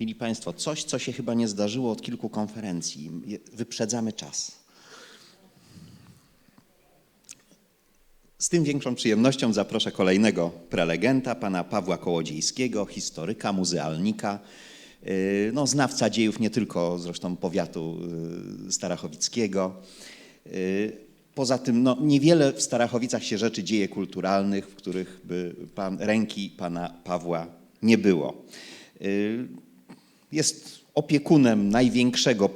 Mili Państwo, coś, co się chyba nie zdarzyło od kilku konferencji. Wyprzedzamy czas. Z tym większą przyjemnością zaproszę kolejnego prelegenta, pana Pawła Kołodziejskiego, historyka, muzealnika, yy, no, znawca dziejów nie tylko zresztą powiatu yy, starachowickiego. Yy, Poza tym no, niewiele w Starachowicach się rzeczy dzieje kulturalnych, w których by pan, ręki pana Pawła nie było. Jest opiekunem największego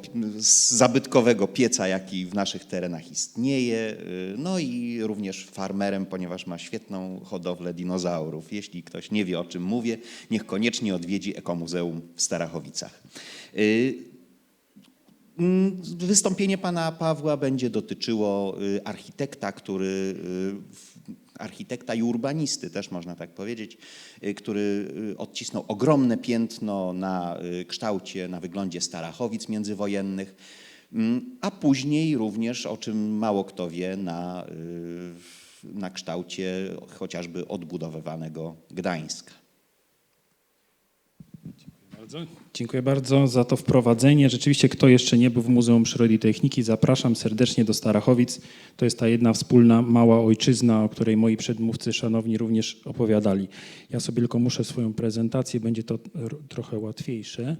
zabytkowego pieca, jaki w naszych terenach istnieje. yy, No i również farmerem, ponieważ ma świetną hodowlę dinozaurów. Jeśli ktoś nie wie, o czym mówię, niech koniecznie odwiedzi Ekomuzeum w Starachowicach. Yy, Mm, Wystąpienie pana Pawła będzie dotyczyło y, architekta, który y, architekta i urbanisty, też można tak powiedzieć, y, który y, odcisnął ogromne piętno na y, kształcie, na wyglądzie Starachowic międzywojennych, mm, a później również, o czym mało kto wie, na, na kształcie chociażby odbudowywanego Gdańska. Bardzo. Dziękuję bardzo za to wprowadzenie. Rzeczywiście, kto jeszcze nie był w Muzeum Przyrody i Techniki, zapraszam serdecznie do Starachowic. To jest ta jedna wspólna mała ojczyzna, o której moi przedmówcy szanowni również opowiadali. Ja sobie tylko muszę swoją prezentację, będzie to trochę łatwiejsze,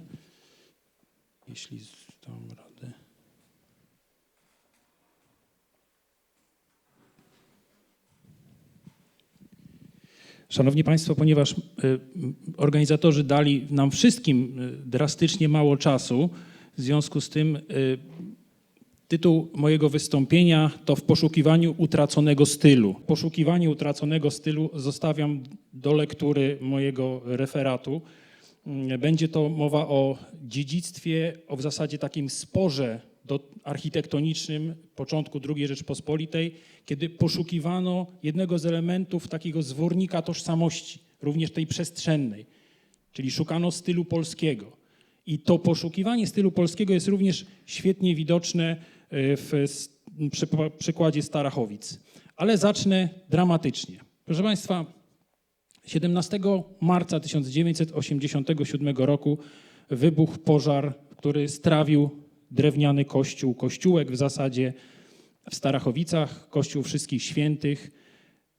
jeśli dam radę. Szanowni Państwo, ponieważ y, organizatorzy dali nam wszystkim y, drastycznie mało czasu, w związku z tym y, tytuł mojego wystąpienia to W poszukiwaniu utraconego stylu. W poszukiwaniu utraconego stylu zostawiam do lektury mojego referatu. Będzie to mowa o dziedzictwie, o w zasadzie takim sporze do, architektonicznym początku II Rzeczpospolitej, kiedy poszukiwano jednego z elementów takiego zwornika tożsamości, również tej przestrzennej, czyli szukano stylu polskiego. I to poszukiwanie stylu polskiego jest również świetnie widoczne y, w przykładzie Starachowic. Ale zacznę dramatycznie. Proszę Państwa, 17 marca 1987 roku wybuchł pożar, który strawił drewniany kościół, kościółek w zasadzie w Starachowicach, kościół Wszystkich Świętych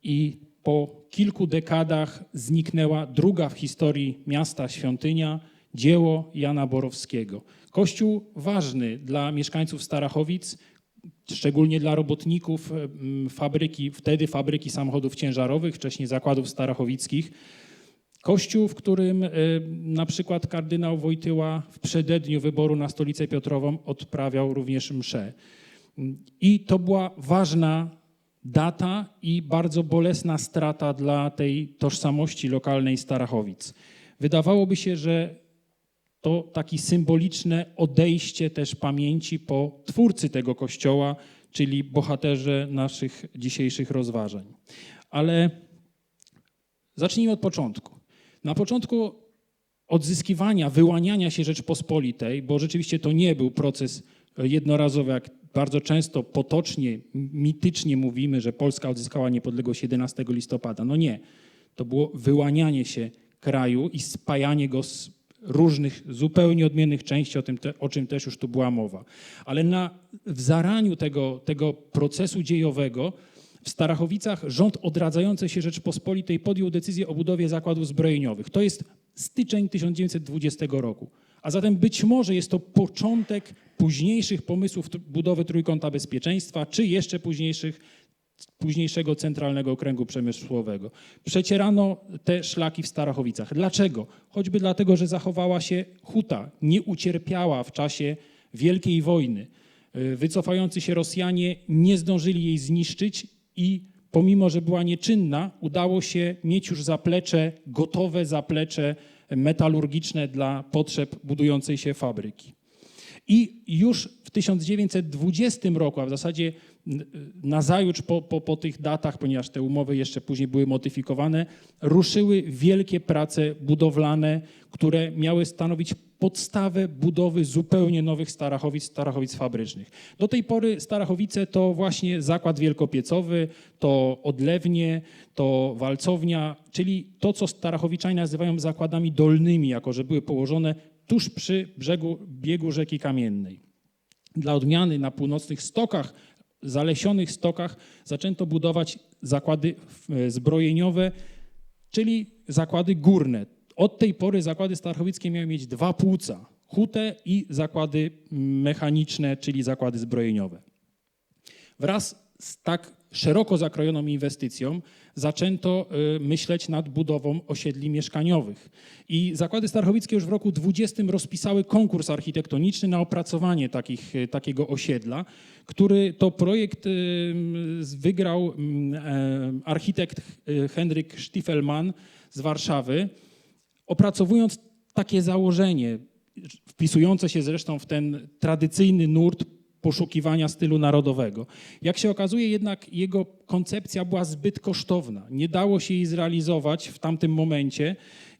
i po kilku dekadach zniknęła druga w historii miasta świątynia, dzieło Jana Borowskiego. Kościół ważny dla mieszkańców Starachowic, szczególnie dla robotników em, fabryki, wtedy fabryki samochodów ciężarowych, wcześniej zakładów starachowickich. Kościół, w którym e, na przykład kardynał Wojtyła w przededniu wyboru na stolicę Piotrową odprawiał również mszę. I to była ważna data i bardzo bolesna strata dla tej tożsamości lokalnej Starachowic. Wydawałoby się, że to takie symboliczne odejście też pamięci po twórcy tego kościoła, czyli bohaterze naszych dzisiejszych rozważań. Ale zacznijmy od początku. Na początku odzyskiwania, wyłaniania się Rzeczpospolitej, bo rzeczywiście to nie był proces jednorazowy, jak bardzo często potocznie, mitycznie mówimy, że Polska odzyskała niepodległość 11 listopada. No nie. To było wyłanianie się kraju i spajanie go z różnych, zupełnie odmiennych części, o, tym te, o czym też już tu była mowa. Ale na, w zaraniu tego, tego procesu dziejowego w Starachowicach rząd odradzającej się Rzeczpospolitej podjął decyzję o budowie zakładów zbrojeniowych. To jest styczeń 1920 roku. A zatem być może jest to początek późniejszych pomysłów budowy Trójkąta Bezpieczeństwa, czy jeszcze późniejszych późniejszego Centralnego Okręgu Przemysłowego. Przecierano te szlaki w Starachowicach. Dlaczego? Choćby dlatego, że zachowała się huta, nie ucierpiała w czasie Wielkiej Wojny. Y, Wycofający się Rosjanie nie zdążyli jej zniszczyć i pomimo, że była nieczynna, udało się mieć już zaplecze, gotowe zaplecze metalurgiczne dla potrzeb budującej się fabryki. I już w 1920 roku, a w zasadzie nazajutrz po, po, po tych datach, ponieważ te umowy jeszcze później były modyfikowane, ruszyły wielkie prace budowlane, które miały stanowić podstawę budowy zupełnie nowych Starachowic, Starachowic fabrycznych. Do tej pory Starachowice to właśnie zakład wielkopiecowy, to odlewnie, to walcownia, czyli to, co Starachowiczanie nazywają zakładami dolnymi, jako że były położone tuż przy brzegu biegu rzeki Kamiennej. Dla odmiany na północnych stokach, zalesionych stokach zaczęto budować zakłady e, zbrojeniowe, czyli zakłady górne. Od tej pory zakłady starachowickie miały mieć dwa płuca, hutę i zakłady mechaniczne, czyli zakłady zbrojeniowe. Wraz z tak szeroko zakrojoną inwestycją zaczęto y, myśleć nad budową osiedli mieszkaniowych. I zakłady starachowickie już w roku 20 rozpisały konkurs architektoniczny na opracowanie takich, y, takiego osiedla, który to projekt y, wygrał mm, e, architekt Henryk Stiefelmann z Warszawy, opracowując takie założenie, wpisujące się zresztą w ten tradycyjny nurt poszukiwania stylu narodowego. Jak się okazuje, jednak jego koncepcja była zbyt kosztowna. Nie dało się jej zrealizować w tamtym momencie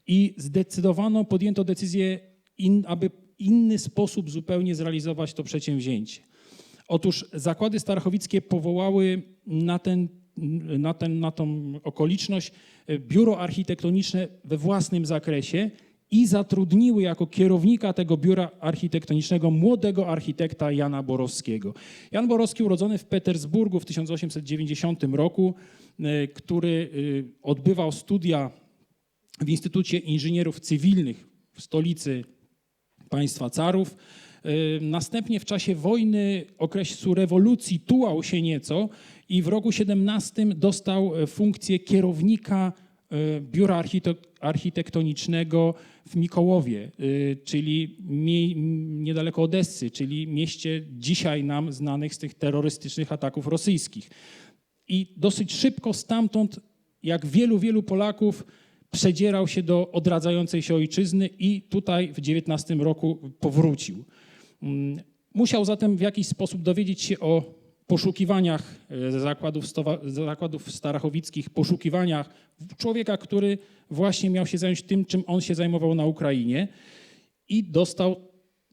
i zdecydowano, podjęto decyzję, in, aby inny sposób zupełnie zrealizować to przedsięwzięcie. Otóż zakłady starachowickie powołały na, ten, na, ten, na tą okoliczność e, biuro architektoniczne we własnym zakresie i zatrudniły jako kierownika tego biura architektonicznego młodego architekta Jana Borowskiego. Jan Borowski urodzony w Petersburgu w 1890 roku, e, który e, odbywał studia w Instytucie Inżynierów Cywilnych w stolicy państwa carów. Następnie w czasie wojny, okresu rewolucji tułał się nieco i w roku 17 dostał e, funkcję kierownika e, biura archite- architektonicznego w Mikołowie, y, czyli niedaleko Odessy, czyli mieście dzisiaj nam znanych z tych terrorystycznych ataków rosyjskich. I dosyć szybko stamtąd, jak wielu, wielu Polaków, przedzierał się do odradzającej się ojczyzny i tutaj w XIX roku powrócił. Mm, Musiał zatem w jakiś sposób dowiedzieć się o poszukiwaniach e, zakładów, zakładów starachowickich, poszukiwaniach człowieka, który właśnie miał się zająć tym, czym on się zajmował na Ukrainie i dostał,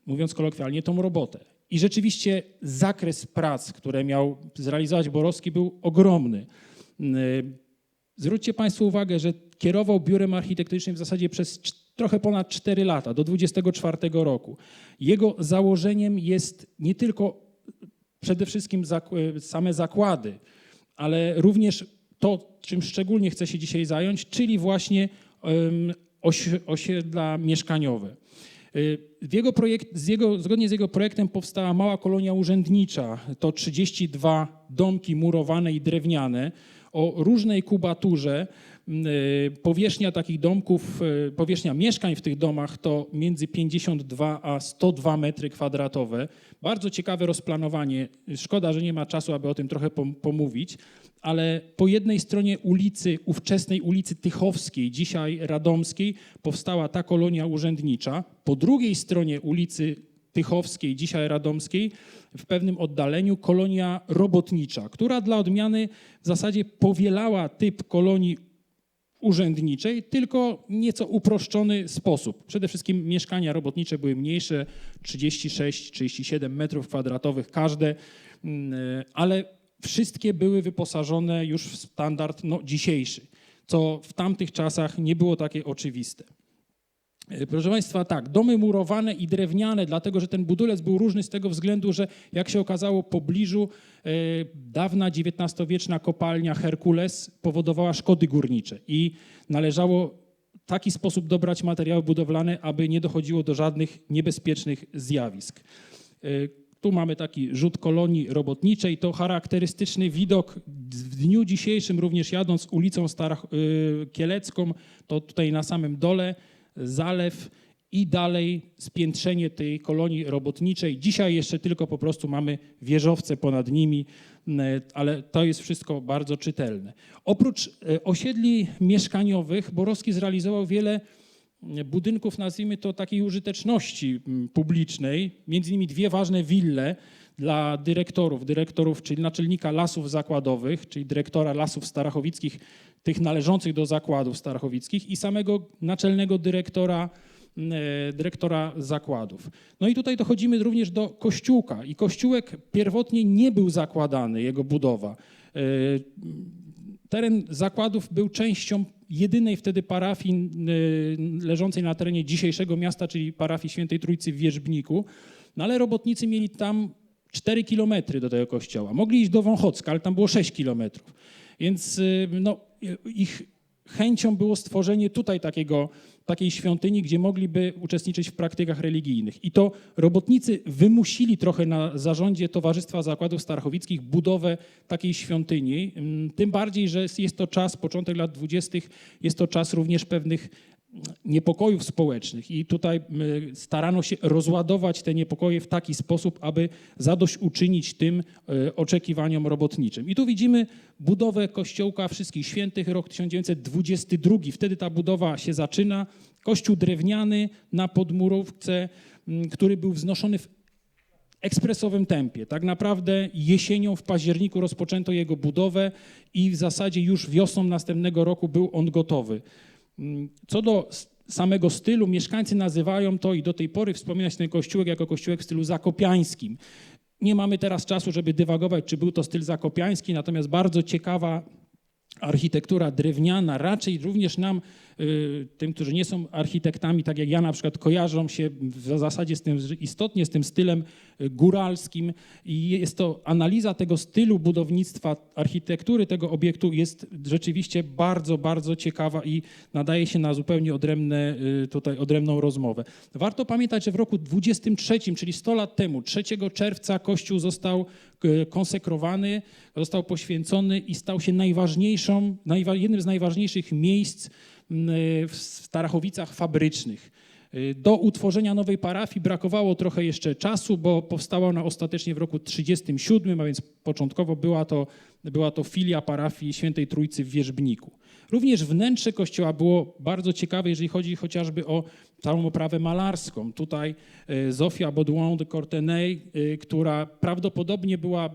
mówiąc kolokwialnie, tą robotę. I rzeczywiście zakres prac, które miał zrealizować Borowski, był ogromny. Mm, Zwróćcie Państwo uwagę, że kierował biurem architektonicznym w zasadzie przez trochę ponad 4 lata, do 24 roku. Jego założeniem jest nie tylko przede wszystkim zak- same zakłady, ale również to, czym szczególnie chcę się dzisiaj zająć, czyli właśnie osiedla mieszkaniowe. Y, jego projekt, z jego, zgodnie z jego projektem powstała mała kolonia urzędnicza. To 32 domki murowane i drewniane o różnej kubaturze. Y, Powierzchnia takich domków, y, powierzchnia mieszkań w tych domach to między 52 a 102 metry kwadratowe. Bardzo ciekawe rozplanowanie. Szkoda, że nie ma czasu, aby o tym trochę pom- pomówić, ale po jednej stronie ulicy, ówczesnej ulicy Tychowskiej, dzisiaj Radomskiej, powstała ta kolonia urzędnicza. Po drugiej stronie ulicy Tychowskiej, dzisiaj Radomskiej, w pewnym oddaleniu kolonia robotnicza, która dla odmiany w zasadzie powielała typ kolonii urzędniczej, tylko nieco uproszczony sposób. Przede wszystkim mieszkania robotnicze były mniejsze, 36-37 metrów kwadratowych każde, mm, ale wszystkie były wyposażone już w standard no, dzisiejszy, co w tamtych czasach nie było takie oczywiste. E, Proszę Państwa, tak, domy murowane i drewniane, dlatego że ten budulec był różny z tego względu, że jak się okazało pobliżu e, dawna XIX-wieczna kopalnia Herkules powodowała szkody górnicze i należało taki sposób dobrać materiały budowlane, aby nie dochodziło do żadnych niebezpiecznych zjawisk. E, Tu mamy taki rzut kolonii robotniczej. To charakterystyczny widok w dniu dzisiejszym, również jadąc ulicą Starach, y, Kielecką, to tutaj na samym dole zalew i dalej spiętrzenie tej kolonii robotniczej. Dzisiaj jeszcze tylko po prostu mamy wieżowce ponad nimi, m, ale to jest wszystko bardzo czytelne. Oprócz e, osiedli mieszkaniowych Borowski zrealizował wiele budynków, nazwijmy to takiej użyteczności mm, publicznej, między innymi dwie ważne wille dla dyrektorów, dyrektorów, czyli naczelnika lasów zakładowych, czyli dyrektora lasów starachowickich, tych należących do zakładów starachowickich i samego naczelnego dyrektora, e, dyrektora zakładów. No i tutaj dochodzimy również do kościółka i kościółek pierwotnie nie był zakładany, jego budowa. E, Teren zakładów był częścią jedynej wtedy parafii y, leżącej na terenie dzisiejszego miasta, czyli parafii Świętej Trójcy w Wierzbniku. No ale robotnicy mieli tam 4 kilometry do tego kościoła. Mogli iść do Wąchocka, ale tam było 6 kilometrów. Więc no, ich chęcią było stworzenie tutaj takiego, takiej świątyni, gdzie mogliby uczestniczyć w praktykach religijnych. I to robotnicy wymusili trochę na zarządzie Towarzystwa Zakładów Starachowickich budowę takiej świątyni. Ym, Tym bardziej, że jest to czas, początek lat dwudziestych, jest to czas również pewnych niepokojów społecznych i tutaj starano się rozładować te niepokoje w taki sposób, aby zadośćuczynić tym y, oczekiwaniom robotniczym. I tu widzimy budowę Kościołka Wszystkich Świętych, rok 1922. Wtedy ta budowa się zaczyna. Kościół drewniany na podmurówce, który był wznoszony w ekspresowym tempie. Tak naprawdę jesienią w październiku rozpoczęto jego budowę i w zasadzie już wiosną następnego roku był on gotowy. Mm, Co do samego stylu, mieszkańcy nazywają to i do tej pory wspominać ten kościółek jako kościółek w stylu zakopiańskim. Nie mamy teraz czasu, żeby dywagować, czy był to styl zakopiański, natomiast bardzo ciekawa architektura drewniana, raczej również nam, y, tym, którzy nie są architektami, tak jak ja na przykład, kojarzą się w zasadzie z tym, istotnie z tym stylem y, góralskim i jest to analiza tego stylu budownictwa, architektury tego obiektu jest rzeczywiście bardzo, bardzo ciekawa i nadaje się na zupełnie odrębne, y, tutaj odrębną rozmowę. Warto pamiętać, że w roku 23, czyli 100 lat temu, 3 czerwca Kościół został konsekrowany, został poświęcony i stał się najważniejszą, najwa, jednym z najważniejszych miejsc mm, w Starachowicach fabrycznych. Y, Do utworzenia nowej parafii brakowało trochę jeszcze czasu, bo powstała ona ostatecznie w roku 1937, a więc początkowo była to, była to filia parafii Świętej Trójcy w Wierzbniku. Również wnętrze kościoła było bardzo ciekawe, jeżeli chodzi chociażby o całą oprawę malarską. Tutaj e, Zofia Baudouin de Courtenay, e, która prawdopodobnie była e,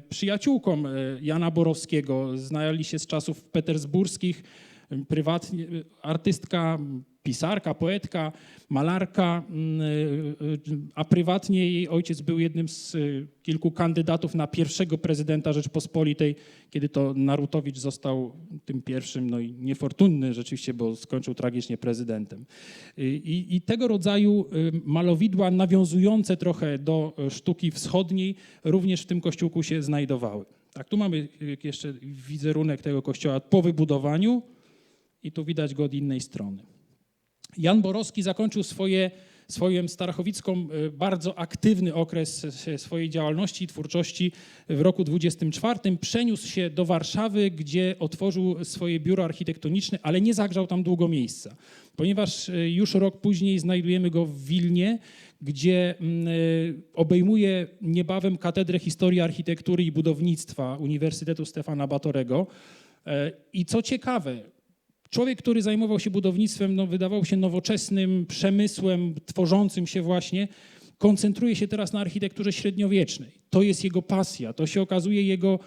przyjaciółką Jana Borowskiego, znali się z czasów petersburskich, prywatnie, artystka, pisarka, poetka, malarka, m, e, e, a prywatnie jej ojciec był jednym z e, kilku kandydatów na pierwszego prezydenta Rzeczpospolitej, kiedy to Narutowicz został tym pierwszym, no i niefortunny rzeczywiście, bo skończył tragicznie prezydentem. I, I tego rodzaju y, malowidła nawiązujące trochę do y, sztuki wschodniej również w tym kościółku się znajdowały. Tak, tu mamy y, jeszcze wizerunek tego kościoła po wybudowaniu i tu widać go od innej strony. Jan Borowski zakończył swoje, swoją starachowicką y, bardzo aktywny okres swojej działalności i twórczości w roku 24. Przeniósł się do Warszawy, gdzie otworzył swoje biuro architektoniczne, ale nie zagrzał tam długo miejsca, ponieważ y, już rok później znajdujemy go w Wilnie, gdzie y, obejmuje niebawem Katedrę Historii Architektury i Budownictwa Uniwersytetu Stefana Batorego. E, I co ciekawe, Człowiek, który zajmował się budownictwem, no, wydawał się nowoczesnym przemysłem, tworzącym się właśnie, koncentruje się teraz na architekturze średniowiecznej. To jest jego pasja, to się okazuje jego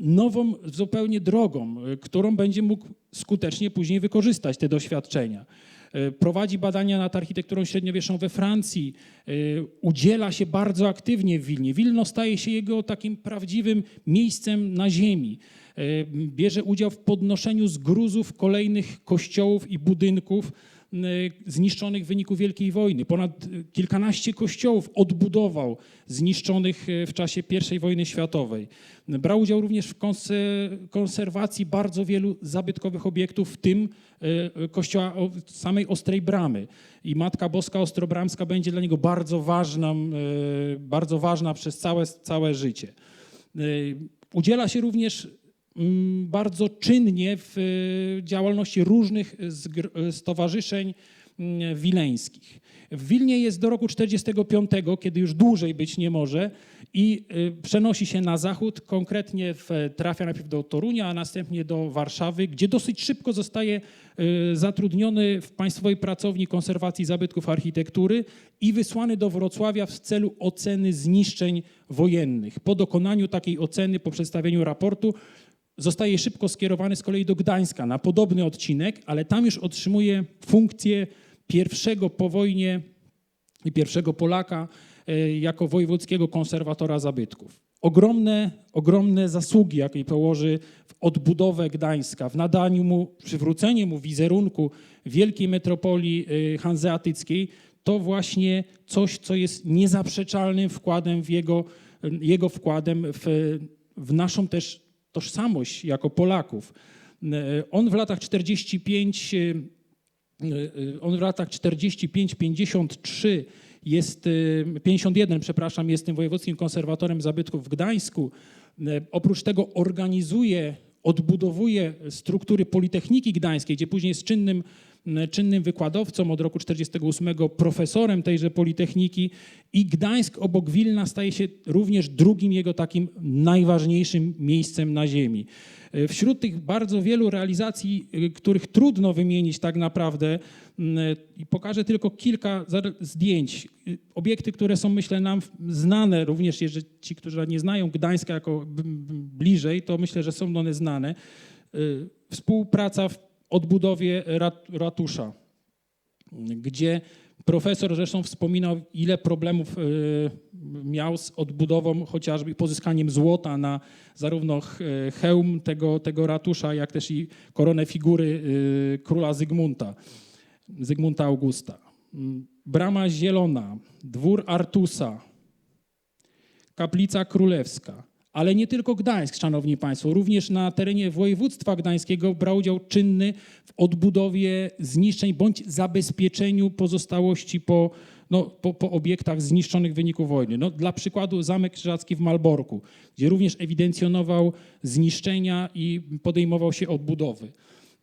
nową zupełnie drogą, którą będzie mógł skutecznie później wykorzystać te doświadczenia. Y, Prowadzi badania nad architekturą średniowieczną we Francji, y, udziela się bardzo aktywnie w Wilnie. Wilno staje się jego takim prawdziwym miejscem na ziemi. Y, Bierze udział w podnoszeniu z gruzów kolejnych kościołów i budynków y, zniszczonych w wyniku Wielkiej Wojny. Ponad y, kilkanaście kościołów odbudował zniszczonych w czasie I wojny światowej. Brał udział również w konse- konserwacji bardzo wielu zabytkowych obiektów, w tym kościoła samej Ostrej Bramy. I Matka Boska Ostrobramska będzie dla niego bardzo ważna, bardzo ważna przez całe, całe życie. Udziela się również bardzo czynnie w y, działalności różnych zgr- stowarzyszeń mm, wileńskich. W Wilnie jest do roku 45, kiedy już dłużej być nie może i y, przenosi się na zachód, konkretnie w, trafia najpierw do Torunia, a następnie do Warszawy, gdzie dosyć szybko zostaje zatrudniony w Państwowej Pracowni Konserwacji Zabytków Architektury i wysłany do Wrocławia w celu oceny zniszczeń wojennych. Po dokonaniu takiej oceny, po przedstawieniu raportu, zostaje szybko skierowany z kolei do Gdańska na podobny odcinek, ale tam już otrzymuje funkcję pierwszego po wojnie i pierwszego Polaka e, jako wojewódzkiego konserwatora zabytków. ogromne, ogromne zasługi, jakie położy w odbudowę Gdańska, w nadaniu mu, przywrócenie mu wizerunku wielkiej metropolii y, hanzeatyckiej, to właśnie coś, co jest niezaprzeczalnym wkładem w jego, jego wkładem w, w naszą też tożsamość jako Polaków. Y, On w latach 45 y, y, on w latach 45-53 jest, y, 51, przepraszam, jest tym wojewódzkim konserwatorem zabytków w Gdańsku. Oprócz tego organizuje, odbudowuje struktury Politechniki Gdańskiej, gdzie później jest czynnym, czynnym wykładowcą od roku 48 profesorem tejże Politechniki i Gdańsk obok Wilna staje się również drugim jego takim najważniejszym miejscem na ziemi. Y, Wśród tych bardzo wielu realizacji, y, których trudno wymienić tak naprawdę, pokażę tylko kilka zdjęć. Obiekty, które są myślę nam znane, również jeżeli ci, którzy nie znają Gdańska jako bliżej, to myślę, że są one znane. Współpraca w odbudowie rat- ratusza, gdzie profesor zresztą wspominał, ile problemów y, miał z odbudową chociażby pozyskaniem złota na zarówno e, hełm tego, tego ratusza, jak też i koronę figury y, króla Zygmunta, Zygmunta Augusta. Brama Zielona, dwór Artusa, Kaplica Królewska. Ale nie tylko Gdańsk, szanowni państwo, również na terenie województwa gdańskiego brał udział czynny w odbudowie zniszczeń bądź zabezpieczeniu pozostałości po, no, po, po obiektach zniszczonych w wyniku wojny. No, dla przykładu Zamek Krzyżacki w Malborku, gdzie również ewidencjonował zniszczenia i podejmował się odbudowy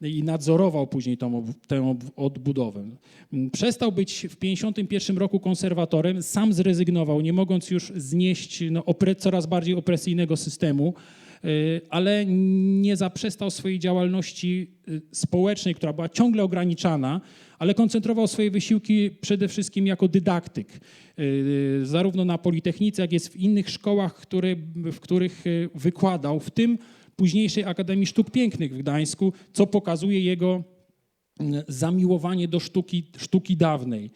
i nadzorował później tą, tę odbudowę. Mm, Przestał być w 1951 roku konserwatorem, sam zrezygnował, nie mogąc już znieść no, coraz bardziej opresyjnego systemu, y, ale nie zaprzestał swojej działalności y, społecznej, która była ciągle ograniczana, ale koncentrował swoje wysiłki przede wszystkim jako dydaktyk, y, zarówno na Politechnice, jak jest w innych szkołach, które, w których wykładał, w tym późniejszej Akademii Sztuk Pięknych w Gdańsku, co pokazuje jego mm, zamiłowanie do sztuki, sztuki dawnej.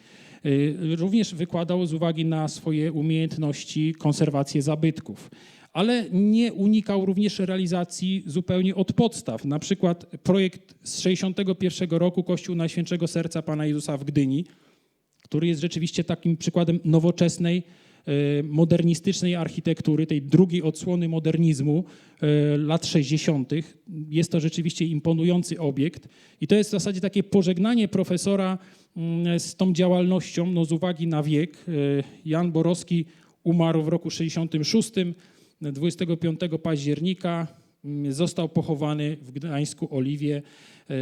Y, Również wykładał z uwagi na swoje umiejętności konserwację zabytków. Ale nie unikał również realizacji zupełnie od podstaw. Na przykład projekt z 61 roku Kościół Najświętszego Serca Pana Jezusa w Gdyni, który jest rzeczywiście takim przykładem nowoczesnej, modernistycznej architektury, tej drugiej odsłony modernizmu e, lat 60. Jest to rzeczywiście imponujący obiekt i to jest w zasadzie takie pożegnanie profesora mm, z tą działalnością, no z uwagi na wiek. E, Jan Borowski umarł w roku 66, 25 października, mm, został pochowany w Gdańsku Oliwie. E,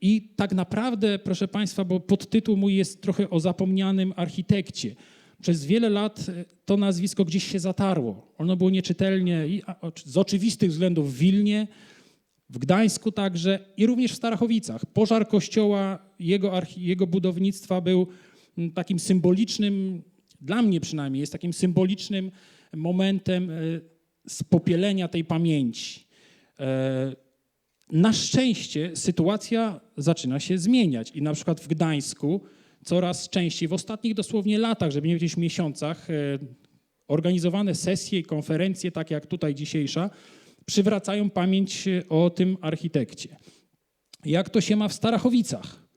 I tak naprawdę, proszę Państwa, bo podtytuł mój jest trochę o zapomnianym architekcie. Przez wiele lat e, to nazwisko gdzieś się zatarło. Ono było nieczytelnie z oczywistych względów w Wilnie, w Gdańsku także i również w Starachowicach. Pożar kościoła, jego, jego budownictwa był takim symbolicznym, dla mnie przynajmniej, jest takim symbolicznym momentem e, spopielenia tej pamięci. E, Na szczęście sytuacja zaczyna się zmieniać i na przykład w Gdańsku coraz częściej, w ostatnich dosłownie latach, żeby nie powiedzieć miesiącach, e, organizowane sesje i konferencje, takie jak tutaj dzisiejsza, przywracają pamięć e, o tym architekcie. Jak to się ma w Starachowicach?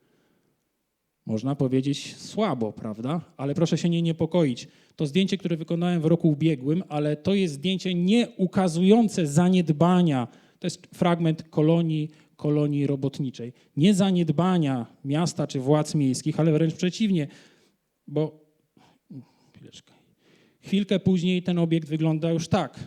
Można powiedzieć słabo, prawda? Ale proszę się nie niepokoić. To zdjęcie, które wykonałem w roku ubiegłym, ale to jest zdjęcie nie ukazujące zaniedbania. To jest fragment kolonii, kolonii robotniczej. Nie zaniedbania miasta czy władz miejskich, ale wręcz przeciwnie, bo chwilkę później ten obiekt wygląda już tak.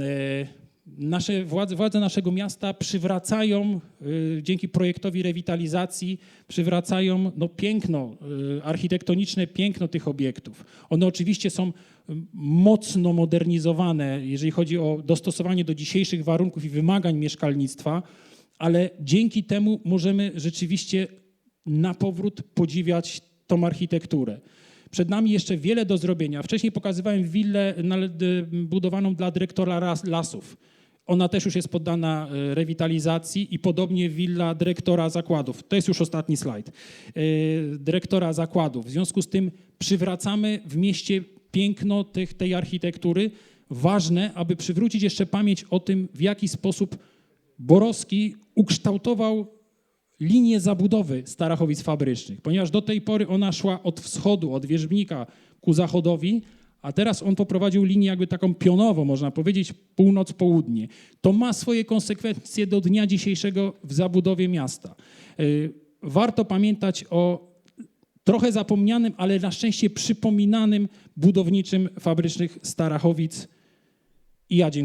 E, Nasze władze, władze naszego miasta przywracają y, dzięki projektowi rewitalizacji, przywracają no, piękno, y, architektoniczne piękno tych obiektów. One oczywiście są mocno modernizowane, jeżeli chodzi o dostosowanie do dzisiejszych warunków i wymagań mieszkalnictwa, ale dzięki temu możemy rzeczywiście na powrót podziwiać tą architekturę. Przed nami jeszcze wiele do zrobienia. Wcześniej pokazywałem willę budowaną dla dyrektora lasów. Ona też już jest poddana e, rewitalizacji i podobnie willa dyrektora zakładów. To jest już ostatni slajd. E, Dyrektora zakładów. W związku z tym przywracamy w mieście piękno tych, tej architektury, ważne, aby przywrócić jeszcze pamięć o tym, w jaki sposób Borowski ukształtował linię zabudowy Starachowic fabrycznych, ponieważ do tej pory ona szła od wschodu, od Wierzbnika ku zachodowi, a teraz on poprowadził linię jakby taką pionową, można powiedzieć, północ-południe. To ma swoje konsekwencje do dnia dzisiejszego w zabudowie miasta. Y, Warto pamiętać o trochę zapomnianym, ale na szczęście przypominanym budowniczym fabrycznych Starachowic. I ja dziękuję.